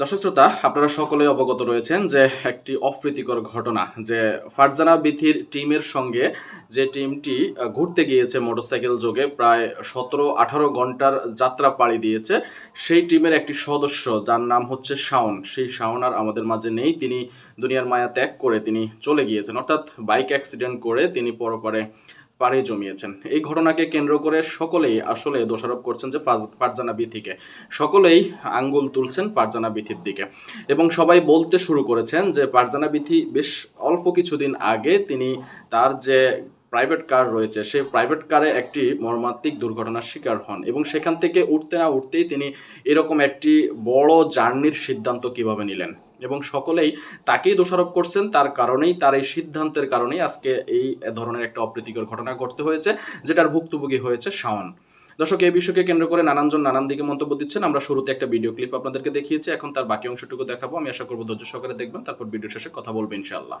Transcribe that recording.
দর্শক শ্রোতা, আপনারা সকলে অবগত রয়েছেন যে একটি অপ্রীতিকর ঘটনা, যে ফারজানা বিথির টিমের সঙ্গে যে টিমটি ঘুরতে গিয়েছে মোটরসাইকেল যোগে প্রায় সতেরো আঠারো ঘণ্টার যাত্রা পাড়ি দিয়েছে, সেই টিমের একটি সদস্য যার নাম হচ্ছে শাওন। সেই শাওন আর আমাদের মাঝে নেই, তিনি দুনিয়ার মায়া ত্যাগ করে তিনি চলে গিয়েছেন। অর্থাৎ বাইক অ্যাক্সিডেন্ট করে তিনি পরপরে পাড়ি জমিয়েছেন। এই ঘটনাকে কেন্দ্র করে সকলেই আসলে দোষারোপ করছেন যে ফারজানা বিথিকে। সকলেই আঙ্গুল তুলছেন ফারজানা বিথির দিকে এবং সবাই বলতে শুরু করেছেন যে ফারজানা বিথি বেশ অল্প কিছুদিন আগে তিনি তার যে প্রাইভেট কার রয়েছে, সেই প্রাইভেট কারে একটি মর্মান্তিক দুর্ঘটনার শিকার হন এবং সেখান থেকে উঠতে না উঠতেই তিনি এরকম একটি বড় জার্নির সিদ্ধান্ত কীভাবে নিলেন? এবং সকলেই তাকেই দোষারোপ করছেন, তার কারণেই, তার এই সিদ্ধান্তের কারণেই আজকে এই ধরনের একটা অপ্রীতিকর ঘটনা ঘটতে হয়েছে, যেটার ভুক্তভোগী হয়েছে শাওন। দর্শক, এই বিষয়কে কেন্দ্র করে নানানজন নানান দিকে মন্তব্য দিচ্ছেন। আমরা শুরুতে একটা ভিডিও ক্লিপ আপনাদেরকে দেখিয়েছি, এখন তার বাকি অংশটুকু দেখাবো। আমি আশা করব ধৈর্য সহকারে দেখবেন, তারপর ভিডিও শেষে কথা বলব ইনশাআল্লাহ।